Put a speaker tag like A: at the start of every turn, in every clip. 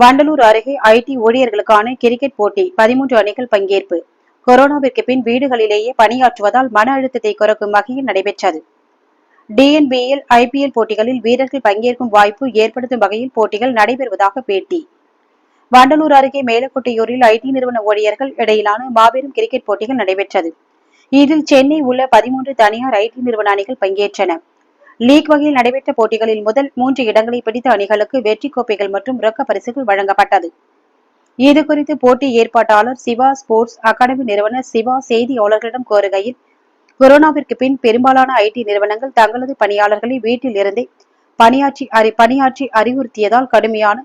A: வண்டலூர் அருகே ஐடி ஊழியர்களுக்கான கிரிக்கெட் போட்டி பதிமூன்று அணிகள் பங்கேற்பு. கொரோனாவிற்கு பின் வீடுகளிலேயே பணியாற்றுவதால் மன அழுத்தத்தை குறைக்கும் வகையில் நடைபெற்றது. டிஎன்பிஎல் ஐபிஎல் போட்டிகளில் வீரர்கள் பங்கேற்கும் வாய்ப்பு ஏற்படுத்தும் வகையில் போட்டிகள் நடைபெறுவதாக பேட்டி. வண்டலூர் அருகே மேலக்கொட்டையூரில் ஐடி நிறுவன ஊழியர்கள் இடையிலான மாபெரும் கிரிக்கெட் போட்டிகள் நடைபெற்றது. இதில் சென்னை உள்ள பதிமூன்று தனியார் ஐடி நிறுவன அணிகள் பங்கேற்றன. லீக் வகையில் நடைபெற்ற போட்டிகளில் முதல் மூன்று இடங்களை பிடித்த அணிகளுக்கு வெற்றி கோப்பைகள் மற்றும் ரொக்க பரிசுகள் வழங்கப்பட்டது. இது குறித்து போட்டி ஏற்பாட்டாளர் சிவா ஸ்போர்ட்ஸ் அகாடமி நிறுவனர் சிவா செய்தியாளர்களிடம் கோருகையில் கொரோனாவிற்கு பின் பெரும்பாலான ஐடி நிறுவனங்கள் தங்களது பணியாளர்களை வீட்டில் இருந்தே பணியாற்றி அறி- பணியாற்றி அறிவுறுத்தியதால் கடுமையான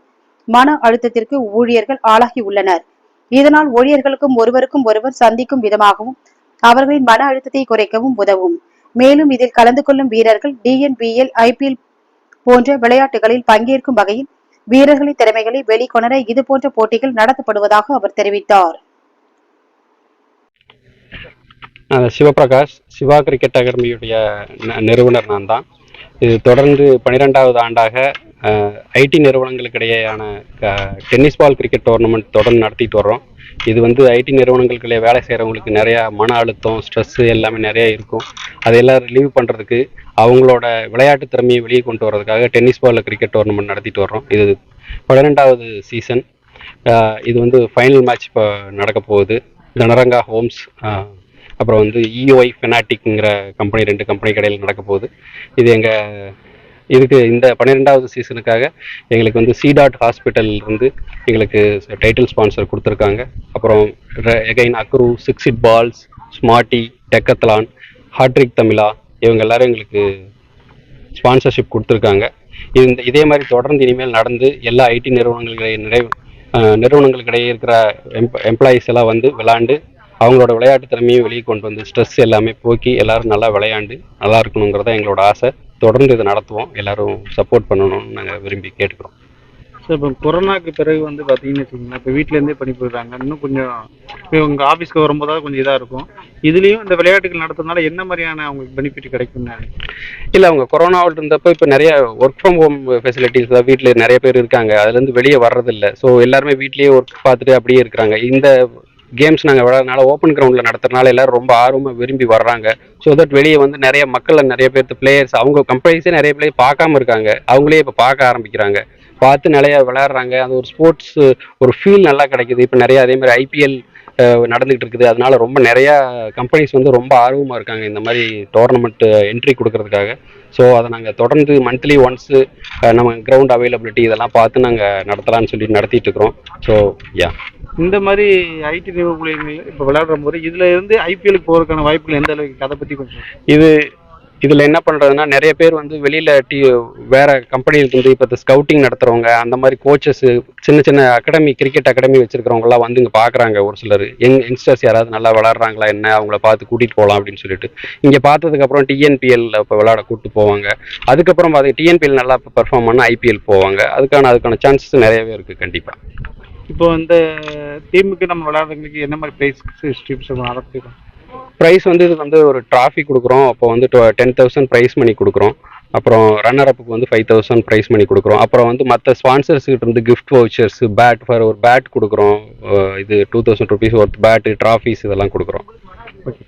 A: மன அழுத்தத்திற்கு ஊழியர்கள் ஆளாகியுள்ளனர் இதனால் ஊழியர்களுக்கும் ஒருவருக்கும் ஒருவர் சந்திக்கும் விதமாகவும் அவர்களின் மன அழுத்தத்தை குறைக்கவும் உதவும். மேலும் இதில் கலந்து கொள்ளும் வீரர்கள் டிஎன்பிஎல் ஐபிஎல் போன்ற விளையாட்டுகளில் பங்கேற்கும் வகையில் வீரர்களின் திறமைகளை வெளிக்கொணர இதுபோன்ற போட்டிகள் நடத்தப்படுவதாக அவர் தெரிவித்தார்.
B: நான் சிவபிரகாஷ் சிவா கிரிக்கெட் அகாடமியுடைய நிறுவனர் நான் தான். இது தொடர்ந்து பன்னிரெண்டாவது ஆண்டாக ஐடி நிறுவனங்களுக்கு இடையேயான க- டென்னிஸ் பால் கிரிக்கெட் டோர்னமெண்ட் தொடர்ந்து நடத்திட்டு வர்றோம். இது வந்து ஐடி நிறுவனங்களுக்குள்ளே வேலை செய்கிறவங்களுக்கு நிறையா மன அழுத்தம் ஸ்ட்ரெஸ்ஸு எல்லாமே நிறைய இருக்கும். அதையெல்லாம் ரிலீவ் பண்ணுறதுக்கு அவங்களோட விளையாட்டு திறமையை வெளியே கொண்டு வரதுக்காக டென்னிஸ் பால் கிரிக்கெட் டோர்னமெண்ட் நடத்திட்டு வர்றோம். இது பன்னிரெண்டாவது சீசன் இது வந்து ஃபைனல் மேட்ச் இப்போ நடக்க போகுது. கனரங்கா ஹோம்ஸ் அப்புறம் வந்து இஓஐ ஃபெனாட்டிக்ங்கிற கம்பெனி ரெண்டு கம்பெனி கடையில் நடக்க போகுது. இது எங்கள் இதுக்கு இந்த பன்னிரெண்டாவது சீசனுக்காக எங்களுக்கு வந்து சிடாட் ஹாஸ்பிட்டல் இருந்து எங்களுக்கு டைட்டில் ஸ்பான்சர் கொடுத்துருக்காங்க. அப்புறம் எகைன் அக்ரூ சிக்ஸ் இட் பால்ஸ் ஸ்மார்ட்டி டெக்கத்லான் ஹாட்ரிக் தமிழா இவங்க எல்லாரும் எங்களுக்கு ஸ்பான்சர்ஷிப் கொடுத்துருக்காங்க. இந்த இதே மாதிரி தொடர்ந்து இனிமேல் நடந்து எல்லா ஐடி நிறுவனங்களுக்கு நிறை நிறுவனங்களுக்கிடையே இருக்கிற எம்ப் எம்ப்ளாயீஸ் எல்லாம் வந்து விளாண்டு அவங்களோட விளையாட்டு திறமையும் வெளியே கொண்டு வந்து ஸ்ட்ரெஸ் எல்லாமே போக்கி எல்லாரும் நல்லா விளையாண்டு நல்லா இருக்கணுங்கிறத எங்களோட ஆசை. தொடர்ந்து இதை நடத்துவோம். எல்லாரும் சப்போர்ட் பண்ணணும்னு நாங்கள் விரும்பி கேட்டுக்கிறோம்.
C: ஸோ இப்போ கொரோனாக்கு பிறகு வந்து பார்த்தீங்கன்னு வச்சுக்கோங்களேன் இப்போ வீட்டிலேருந்தே பண்ணி போயிடுறாங்க இன்னும் கொஞ்சம் இப்போ உங்கள் ஆஃபீஸ்க்கு வரும்போதாவது கொஞ்சம் இதாக இருக்கும். இதுலேயும் இந்த விளையாட்டுகள் நடத்துறதுனால என்ன மாதிரியான அவங்களுக்கு பெனிஃபிட் கிடைக்கும்னு
B: இல்லை அவங்க கொரோனாவில் இருந்தப்போ இப்போ நிறைய ஒர்க் ஃப்ரம் ஹோம் ஃபெசிலிட்டிஸ் தான் வீட்டில் நிறைய பேர் இருக்காங்க. அதுலேருந்து வெளியே வர்றதில்ல. ஸோ எல்லாருமே வீட்லேயே ஒர்க் பார்த்துட்டு அப்படியே இருக்கிறாங்க. இந்த கேம்ஸ் நாங்கள் விளையாடுறதுனால ஓப்பன் கிரவுண்டில் நடத்துறதுனால எல்லாரும் ரொம்ப ஆர்வமாக விரும்பி வர்றாங்க. ஸோ தட் வெளியே வந்து நிறைய மக்கள் நிறைய பேர்த்து பிளேயர்ஸ் அவங்க கம்பெனிஸே நிறைய பிளேயர் பார்க்காம இருக்காங்க. அவங்களே இப்போ பார்க்க ஆரம்பிக்கிறாங்க. பார்த்து நிறைய விளையாடுறாங்க. அது ஒரு ஸ்போர்ட்ஸ் ஒரு ஃபீல் நல்லா கிடைக்குது. இப்போ நிறைய அதே மாதிரி ஐபிஎல் நடந்துகிட்டு இருக்குது. அதனால ரொம்ப நிறையா கம்பெனிஸ் வந்து ரொம்ப ஆர்வமாக இருக்காங்க இந்த மாதிரி டோர்னமெண்ட் என்ட்ரி கொடுக்கறதுக்காக. ஸோ அதை நாங்கள் தொடர்ந்து மந்த்லி ஒன்ஸு நம்ம கிரவுண்ட் அவைலபிலிட்டி இதெல்லாம் பார்த்து நாங்கள் நடத்தலாம்னு சொல்லி நடத்திட்டு இருக்கிறோம். ஸோ யா
C: இந்த மாதிரி ஐடி நிறுவனங்கள் இப்போ விளையாடுற போது இதில் இருந்து ஐபிஎலுக்கு போகிறதுக்கான வாய்ப்புகள் எந்த அளவுக்கு அதை பற்றி கொஞ்சம்
B: இது இதில் என்ன பண்ணுறதுன்னா நிறைய பேர் வந்து வெளியில் டி வேறு கம்பெனியில் வந்து இப்போ இந்த ஸ்கவுட்டிங் நடத்துகிறவங்க அந்த மாதிரி கோச்சஸ்ஸு சின்ன சின்ன அகாடமி கிரிக்கெட் அகாடமி வச்சுருக்கிறவங்களாம் வந்து இங்கே பார்க்குறாங்க ஒரு சிலர். யங் யங்ஸ்டர்ஸ் யாராவது நல்லா விளாட்றாங்களா என்ன அவங்கள பார்த்து கூட்டிகிட்டு போகலாம் அப்படின்னு சொல்லிட்டு. இங்கே பார்த்ததுக்கப்புறம் டிஎன்பிஎல்ல இப்போ விளாட கூப்பிட்டு போவாங்க. அதுக்கப்புறம் பார்த்தீங்க டிஎன்பிஎல் நல்லா பெர்ஃபார்ம் பண்ணால் ஐபிஎல் போவாங்க. அதுக்கான அதுக்கான சான்சஸ் நிறையவே இருக்குது கண்டிப்பாக
C: இப்போ இந்த டீமுக்கு நம்ம விளையாடுறவங்களுக்கு என்ன மாதிரி ப்ரைஸ் ஸ்ட்ரீம்ஸ் நடத்திடும்
B: ப்ரைஸ் வந்து இது வந்து ஒரு டிராஃபி கொடுக்குறோம். அப்போ வந்து டென் தௌசண்ட் ப்ரைஸ் மணி கொடுக்குறோம். அப்புறம் ரன்னர் அப்புக்கு வந்து ஃபைவ் தௌசண்ட் ப்ரைஸ் மணி கொடுக்குறோம். அப்புறம் வந்து மற்ற ஸ்பான்சர்ஸ்கிட்ட வந்து இருந்து கிஃப்ட் வவுச்சர்ஸ் பேட் ஃபார் ஒரு பேட் கொடுக்குறோம். இது two thousand rupees worth bat trophies இதெல்லாம் கொடுக்குறோம்.
C: ஓகே